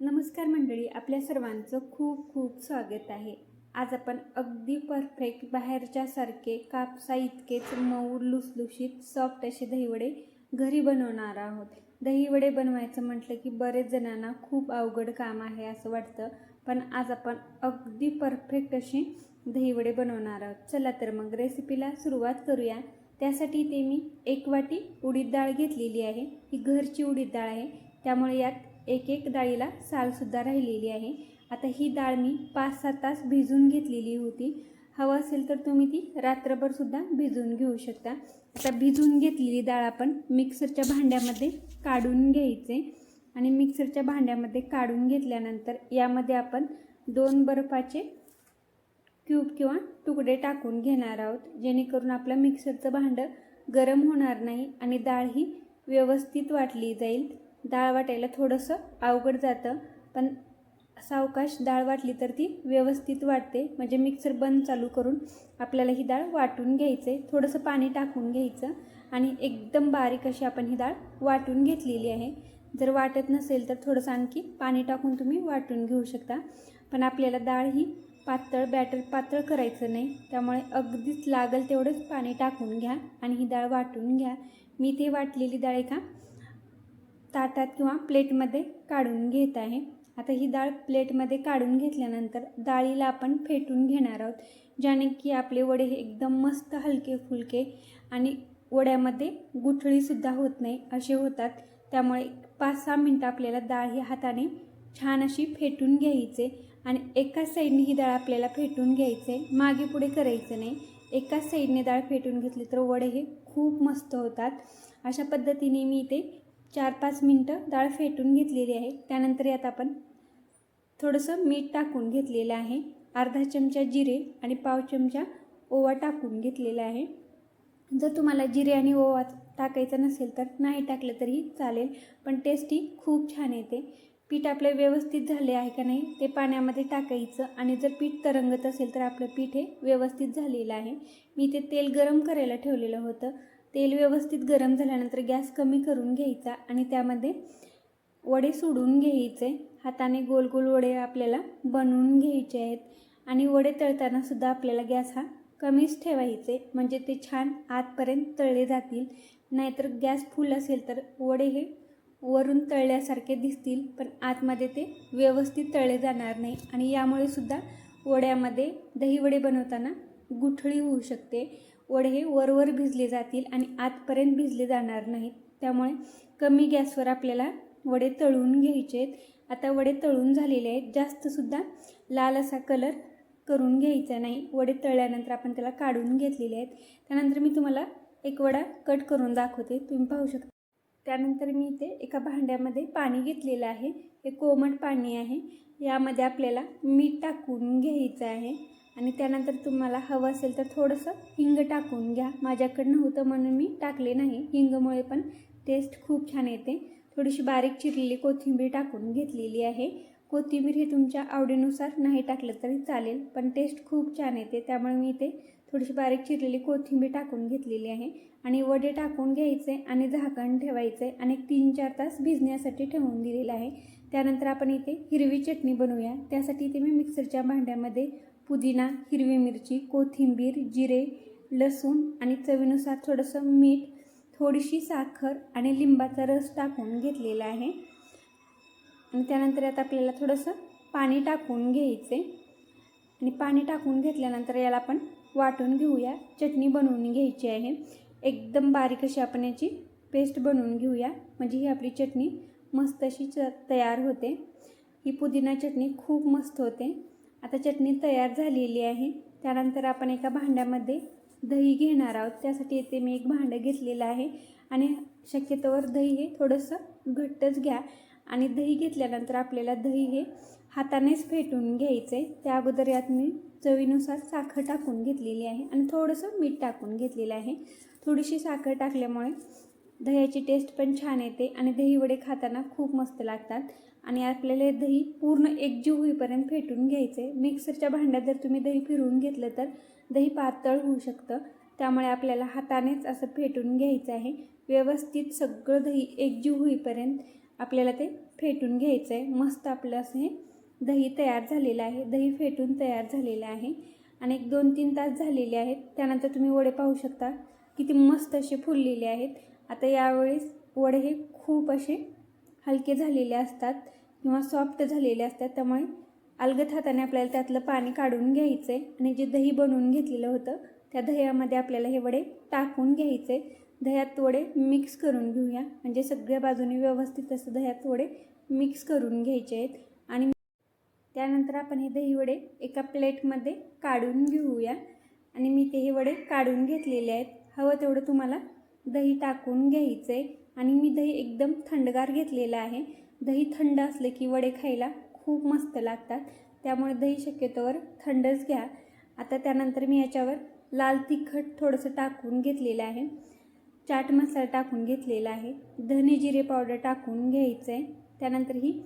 नमस्कार मंडळी आपल्या सर्वांचं खूप खूप स्वागत आहे. आज आपण अगदी परफेक्ट बाहेरच्या सारखे कापसा इतकेच मऊ लुसलुशीत सॉफ्ट असे दहीवडे घरी बनवणार आहोत. दहीवडे बनवायचं म्हटलं की बरेच जणांना खूप अवघड काम आहे असं वाटतं पण आज आपण अगदी परफेक्ट असे दहीवडे बनवणार आहोत. चला तर मग रेसिपीला सुरुवात करूया. त्यासाठी ते मी एक वाटी उडीद डाळ घेतलेली आहे. ही घरची उडीद डाळ आहे. त्यामुळे यात एक एक डाळीला सालसुद्धा राहिलेली आहे. आता ही डाळ मी पाच सात तास भिजून घेतलेली होती. हवं असेल तर तुम्ही ती रात्रभरसुद्धा भिजवून घेऊ शकता. आता भिजून घेतलेली डाळ आपण मिक्सरच्या भांड्यामध्ये काढून घ्यायचे. आणि मिक्सरच्या भांड्यामध्ये काढून घेतल्यानंतर यामध्ये आपण दोन बर्फाचे क्यूब किंवा तुकडे टाकून घेणार आहोत. जेणेकरून आपलं मिक्सरचं भांडं गरम होणार नाही आणि डाळ ही व्यवस्थित वाटली जाईल. डाळ वाटायला थोडंसं अवघड जातं पण सावकाश डाळ वाटली तर ती व्यवस्थित वाटते. म्हणजे मिक्सर बंद चालू करून आपल्याला ही डाळ वाटून घ्यायचं आहे थोडंसं पाणी टाकून घ्यायचं आणि एकदम बारीक अशी आपण ही डाळ वाटून घेतलेली आहे. जर वाटत नसेल तर थोडंसं आणखी पाणी टाकून तुम्ही वाटून घेऊ शकता. पण आपल्याला डाळ ही पातळ बॅटर पातळ करायचं नाही. त्यामुळे अगदीच लागेल तेवढंच पाणी टाकून घ्या आणि ही डाळ वाटून घ्या. मी ते वाटलेली डाळ एका ताटात किंवा प्लेटमध्ये काढून घेत आहे. आता ही डाळ प्लेटमध्ये काढून घेतल्यानंतर डाळीला आपण फेटून घेणार आहोत ज्याने की आपले वडे हे एकदम मस्त हलके फुलके आणि वड्यामध्ये गुठळीसुद्धा होत नाही असे होतात. त्यामुळे पाच सहा मिनटं आपल्याला डाळ ही हाताने छान अशी फेटून घ्यायचे आणि एकाच साईडने ही डाळ आपल्याला फेटून घ्यायचे मागे पुढे करायचं नाही. एकाच साईडने डाळ फेटून घेतली तर वडे हे खूप मस्त होतात. अशा पद्धतीने मी ते चार पाच मिनटं डाळ फेटून घेतलेली आहे. त्यानंतर यात आपण थोडंसं मीठ टाकून घेतलेलं आहे. अर्धा चमचा जिरे आणि पाव चमचा ओवा टाकून घेतलेला आहे. जर तुम्हाला जिरे आणि ओवा टाकायचा नसेल तर नाही टाकलं तरी चालेल पण टेस्ट ही खूप छान येते. पीठ आपलं व्यवस्थित झाले आहे का नाही ते पाण्यामध्ये टाकायचं आणि जर पीठ तरंगत असेल तर आपलं पीठ हे व्यवस्थित झालेलं आहे. मी ते तेल गरम करायला ठेवलेलं होतं. तेल व्यवस्थित गरम झाल्यानंतर गॅस कमी करून घ्यायचा आणि त्यामध्ये वडे सोडून घ्यायचे. हाताने गोल गोल वडे आपल्याला बनवून घ्यायचे आहेत. आणि वडे तळताना सुद्धा आपल्याला गॅस हा कमीच ठेवायचे. म्हणजे ते छान आतपर्यंत तळले जातील. नाहीतर गॅस फुल असेल तर वडे हे वरून तळल्यासारखे दिसतील. पण आतमध्ये ते व्यवस्थित तळले जाणार नाही. आणि यामुळे सुद्धा वड्यामध्ये दही वडे बनवताना गुठळी होऊ शकते. वडे हे वरवर भिजले जातील आणि आतपर्यंत भिजले जाणार नाहीत. त्यामुळे कमी गॅसवर आपल्याला वडे तळून घ्यायचे आहेत. आता वडे तळून झालेले आहेत. जास्तसुद्धा लाल असा कलर करून घ्यायचा नाही. वडे तळल्यानंतर आपण त्याला काढून घेतलेले आहेत. त्यानंतर मी तुम्हाला एक वडा कट करून दाखवते. तुम्ही पाहू शकता. त्यानंतर मी इथे एका भांड्यामध्ये पाणी घेतलेलं आहे. हे कोमट पाणी आहे. यामध्ये आपल्याला मीठ टाकून घ्यायचं आहे. आणि त्यानंतर तुम्हाला हवं असेल तर थोडंसं हिंग टाकून घ्या. माझ्याकडनं होतं म्हणून मी टाकले नाही. हिंगमुळे पण टेस्ट खूप छान येते. थोडीशी बारीक चिरलेली कोथिंबीर टाकून घेतलेली आहे. कोथिंबीर हे तुमच्या आवडीनुसार नाही टाकलं तरी चालेल पण टेस्ट खूप छान येते. त्यामुळे मी इथे थोडीशी बारीक चिरलेली कोथिंबीर टाकून घेतलेली आहे. आणि वडे टाकून घ्यायचे आणि झाकण ठेवायचे आणि तीन चार तास भिजण्यासाठी ठेवून दिलेलं आहे. त्यानंतर आपण इथे हिरवी चटणी बनवूया. त्यासाठी इथे मी मिक्सरच्या भांड्यामध्ये पुदिना हिरवी मिरची कोथिंबीर जिरे लसूण आणि चवीनुसार थोडंसं मीठ थोडीशी साखर आणि लिंबाचा रस टाकून घेतलेला आहे. आणि त्यानंतर यात आपल्याला थोडंसं पाणी टाकून घ्यायचे. आणि पाणी टाकून घेतल्यानंतर याला आपण वाटून घेऊया. चटणी बनवून घ्यायची आहे. एकदम बारीक अशी आपण याची पेस्ट बनवून घेऊया. म्हणजे ही आपली चटणी मस्त अशी च तयार होते. ही पुदिना चटणी खूप मस्त होते. आता चटणी तयार झालेली आहे. त्यानंतर आपण एका भांड्यामध्ये दही घेणार आहोत. त्यासाठी येथे मी एक भांडं घेतलेलं आहे. आणि शक्यतोवर दही हे थोडंसं घट्टच घ्या. आणि दही घेतल्यानंतर आपल्याला दही हे हातानेच फेटून घ्यायचं आहे. त्या अगोदर यात मी चवीनुसार साखर टाकून घेतलेली आहे. आणि थोडंसं मीठ टाकून घेतलेलं आहे. थोडीशी साखर टाकल्यामुळे दह्याची टेस्ट पण छान येते. आणि दही वडे खाताना खूप मस्त लागतात. आणि आपल्याला हे दही पूर्ण एकजीव होईपर्यंत फेटून घ्यायचं. आहे मिक्सरच्या भांड्यात जर तुम्ही दही फिरवून घेतलं तर दही पातळ होऊ शकतं. त्यामुळे आपल्याला हातानेच असं फेटून घ्यायचं आहे. व्यवस्थित सगळं दही एकजीव होईपर्यंत आपल्याला ते फेटून घ्यायचं आहे मस्त आपलं असं हे दही तयार झालेलं आहे. दही फेटून तयार झालेलं आहे. आणि एक दोन तीन तास झालेले आहेत. त्यानंतर तुम्ही वडे पाहू शकता. किती मस्त असे फुललेले आहेत. आता यावेळेस वडे हे खूप असे हलके झालेले असतात किंवा सॉफ्ट झालेले असतात त्यामुळे अलगद हाताने आपल्याला त्यातलं पाणी काढून घ्यायचं आहे आणि जे दही बनवून घेतलेलं होतं त्या दह्यामध्ये आपल्याला हे वडे टाकून घ्यायचे. दह्यात वडे मिक्स करून घेऊया. म्हणजे सगळ्या बाजूने व्यवस्थित असं दह्यात वडे मिक्स करून घ्यायचे आहेत. आणि त्यानंतर आपण हे दही वडे एका प्लेटमध्ये काढून घेऊया. आणि मी ते हे वडे काढून घेतलेले आहेत. हवं तेवढं तुम्हाला दही टाकून घ्यायचं आहे आणि मी दही एकदम थंडगार घेतलेलं आहे. दही थंड असलं की वडे खायला खूप मस्त लागतात. त्यामुळे दही शक्यतोवर थंडच घ्या. आता त्यानंतर मी याच्यावर लाल तिखट थोडंसं टाकून घेतलेलं आहे. चाट मसाला टाकून घेतलेला आहे. धने जिरे पावडर टाकून घ्यायचं आहे त्यानंतर ही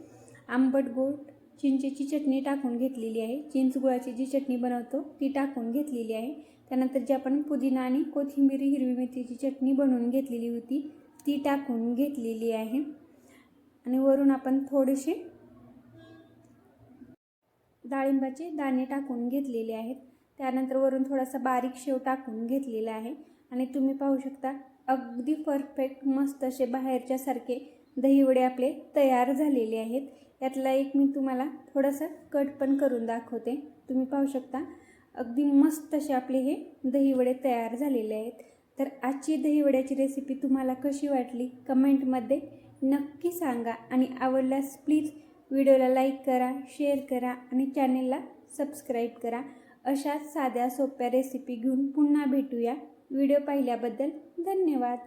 आंबट गोड चिंचेची चटणी टाकून घेतलेली आहे. चिंच गुळाची जी चटणी बनवतो ती टाकून घेतलेली आहे. त्यानंतर जी आपण पुदिना आणि कोथिंबीर हिरवी मेथीची चटणी बनवून घेतलेली होती ती टाकून घेतलेली आहे. आणि वरून आपण थोडेसे डाळिंबाचे दाणे टाकून घेतलेले आहेत. त्यानंतर वरून थोडासा बारीक शेव टाकून घेतलेला आहे. आणि तुम्ही पाहू शकता अगदी परफेक्ट मस्त असे बाहेरच्यासारखे दहीवडे आपले तयार झालेले आहेत. यातला एक मी तुम्हाला थोडासा कट पण करून दाखवते. तुम्ही पाहू शकता अगदी मस्त असे आपले हे दहीवडे तयार झालेले आहेत. तर आजची दहीवड्याची रेसिपी तुम्हाला कशी वाटली? कमेंटमध्ये नक्की सांगा आणि आवडल्यास प्लीज व्हिडिओला लाईक करा शेअर करा आणि चॅनेलला सबस्क्राईब करा. अशाच साध्या सोप्या रेसिपी घेऊन पुन्हा भेटूया. व्हिडिओ पाहिल्याबद्दल धन्यवाद.